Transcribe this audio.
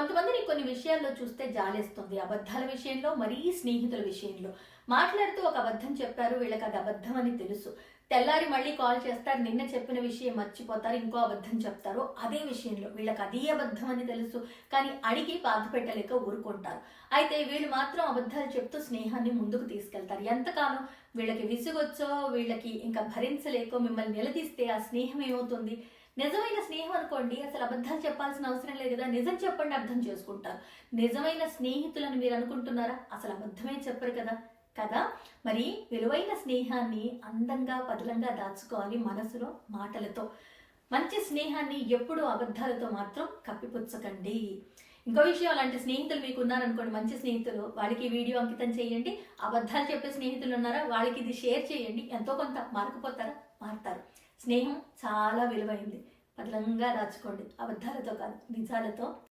కొంతమందిని కొన్ని విషయాల్లో చూస్తే జాలేస్తుంది. అబద్ధాల విషయంలో మరీ స్నేహితుల విషయంలో. మాట్లాడుతూ ఒక అబద్ధం చెప్పారు వీళ్ళకి అది అబద్ధం అని తెలుసు. తెల్లారి మళ్ళీ కాల్ చేస్తారు నిన్న చెప్పిన విషయం మర్చిపోతారు ఇంకో అబద్ధం చెప్తారు. అదే విషయంలో వీళ్ళకి అదే అబద్ధం అని తెలుసు కానీ అడిగి బాధ పెట్టలేక ఊరుకుంటారు. అయితే వీళ్ళు మాత్రం అబద్ధాలు చెప్తూ స్నేహాన్ని ముందుకు తీసుకెళ్తారు. ఎంతకాలం వీళ్ళకి విసుగొచ్చో వీళ్ళకి ఇంకా భరించలేకో మిమ్మల్ని నిలదీస్తే ఆ స్నేహం ఏమవుతుంది? నిజమైన స్నేహం అనుకోండి అసలు అబద్ధాలు చెప్పాల్సిన అవసరం లేదు కదా. నిజం చెప్పండి అర్థం చేసుకుంటారు నిజమైన స్నేహితులను మీరు అనుకుంటున్నారా? అసలు అబద్ధమే చెప్పరు కదా. కదా? మరి విలువైన స్నేహాన్ని అందంగా పదిలంగా దాచుకోవాలి మనసులో మాటలతో. మంచి స్నేహాన్ని ఎప్పుడూ అబద్ధాలతో మాత్రం కప్పిపుచ్చకండి. ఇంకో విషయం అలాంటి స్నేహితులు మీకు ఉన్నారనుకోండి మంచి స్నేహితులు వాళ్ళకి వీడియో అంకితం చేయండి. అబద్ధాలు చెప్పే స్నేహితులు ఉన్నారా? వాళ్ళకి ఇది షేర్ చేయండి. ఎంతో కొంత మారకపోతారా? మారుతారు. స్నేహం చాలా విలువైంది. పదిలంగా దాచుకోండి. అబద్ధాలతో కాదు నిజాలతో.